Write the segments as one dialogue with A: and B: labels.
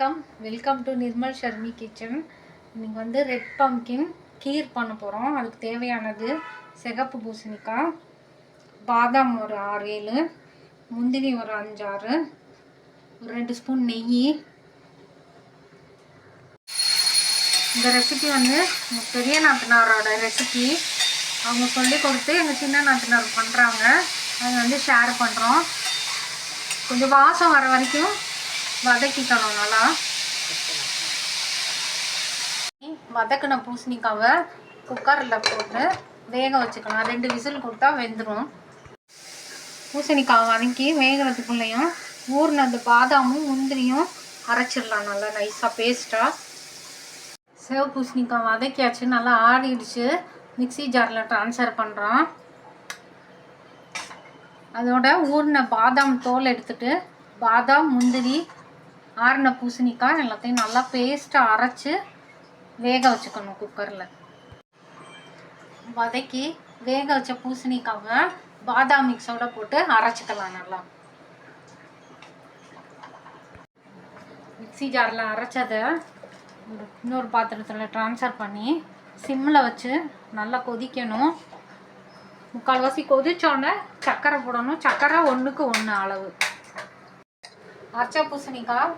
A: வணக்கம். Welcome to Nirmal Sharmi kitchen இன்றைக்கி வந்து ரெட் பம்கின் கீர் பண்ண போகிறோம் அதுக்கு தேவையானது சிகப்பு பூசணிக்காய் பாதாம் ஒரு ஆறு ஏழு முந்திரி ஒரு அஞ்சாறு ஒரு ரெண்டு ஸ்பூன் நெய். இந்த ரெசிபி வந்து எங்கள் பெரிய நாத்தனாரோட ரெசிபி அவங்க சொல்லி கொடுத்து எங்கள் சின்ன நாத்தனார் பண்ணுறாங்க அதை வந்து ஷேர் பண்ணுறோம் கொஞ்சம் வாசம் வர வரைக்கும் வதக்கிக்கணும் நல்லா வதக்கின பூசணிக்காவை குக்கரில் போட்டு வேக வச்சுக்கலாம் ரெண்டு விசில் கொடுத்தா வெந்துடும் பூசணிக்காவை வதக்கி வேகிறதுக்குள்ளேயும் ஊறின அந்த பாதாமும் முந்திரியும் அரைச்சிடலாம். நல்லா நைஸாக பேஸ்ட்டாக சிவ பூசணிக்காய் வதக்கியாச்சு. நல்லா ஆடிடுச்சு மிக்ஸி ஜாரில் ட்ரான்ஸ்ஃபர் பண்ணுறோம் அதோட ஊறின பாதாம் தோல் எடுத்துட்டு பாதாம் முந்திரி ஆறின பூசணிக்காய் எல்லாத்தையும் நல்லா பேஸ்ட்டாக அரைச்சி வேக வச்சுக்கணும் குக்கரில் வதக்கி வேக வச்ச பூசணிக்காவை பாதாம் மிக்ஸோட போட்டு அரைச்சிக்கலாம் நல்லா. மிக்ஸி ஜாரில் அரைச்சதை ஒரு இன்னொரு பாத்திரத்தில் ட்ரான்ஸ்ஃபர் பண்ணி சிம்மில் வச்சு நல்லா கொதிக்கணும். முக்கால்வாசி கொதிச்சோடனே சர்க்கரை போடணும். சர்க்கரை ஒன்றுக்கு ஒன்று அளவு. அரைச்ச பூசணிக்காய்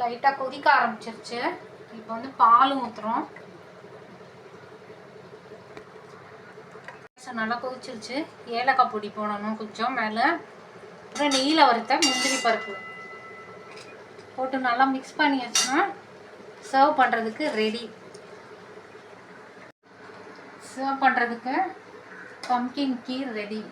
A: லைட்டாக கொதிக்க ஆரம்பிச்சிருச்சு. இப்போ வந்து பாலும் ஊற்றுறோம் நல்லா கொதிச்சிருச்சு. ஏலக்காய் பொடி போடணும் கொஞ்சம் மேலே. அப்புறம் நெய்யில் வறுத்த முந்திரி பருப்பு. போட்டு நல்லா மிக்ஸ் பண்ணியாச்சுன்னா சர்வ் பண்ணுறதுக்கு ரெடி சர்வ் பண்ணுறதுக்கு பம்கின் கீர் ரெடி